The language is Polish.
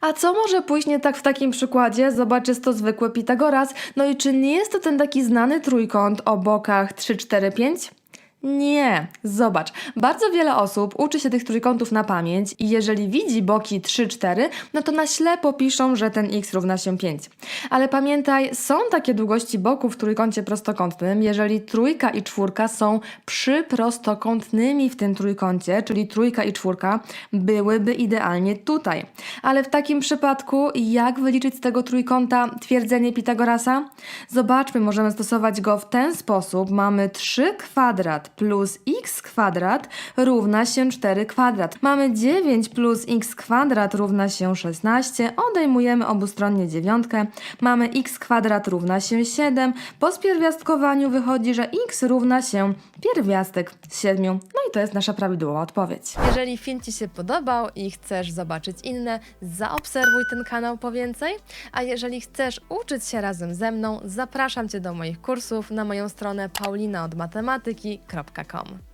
A co może pójść nie tak w takim przykładzie? Zobacz, jest to zwykły Pitagoras. No i czy nie jest to ten taki znany trójkąt o bokach 3, 4, 5? Nie, zobacz. Bardzo wiele osób uczy się tych trójkątów na pamięć i jeżeli widzi boki 3, 4, no to na ślepo piszą, że ten x równa się 5. Ale pamiętaj, są takie długości boków w trójkącie prostokątnym, jeżeli trójka i czwórka są przyprostokątnymi w tym trójkącie, czyli trójka i czwórka byłyby idealnie tutaj. Ale w takim przypadku, jak wyliczyć z tego trójkąta twierdzenie Pitagorasa? Zobaczmy, możemy stosować go w ten sposób. Mamy 3 kwadrat plus x kwadrat równa się 4 kwadrat. Mamy 9 plus x kwadrat równa się 16. Odejmujemy obustronnie dziewiątkę. Mamy x kwadrat równa się 7. Po spierwiastkowaniu wychodzi, że x równa się pierwiastek z 7. No to jest nasza prawidłowa odpowiedź. Jeżeli film Ci się podobał i chcesz zobaczyć inne, zaobserwuj ten kanał po więcej. A jeżeli chcesz uczyć się razem ze mną, zapraszam Cię do moich kursów na moją stronę paulinaodmatematyki.com.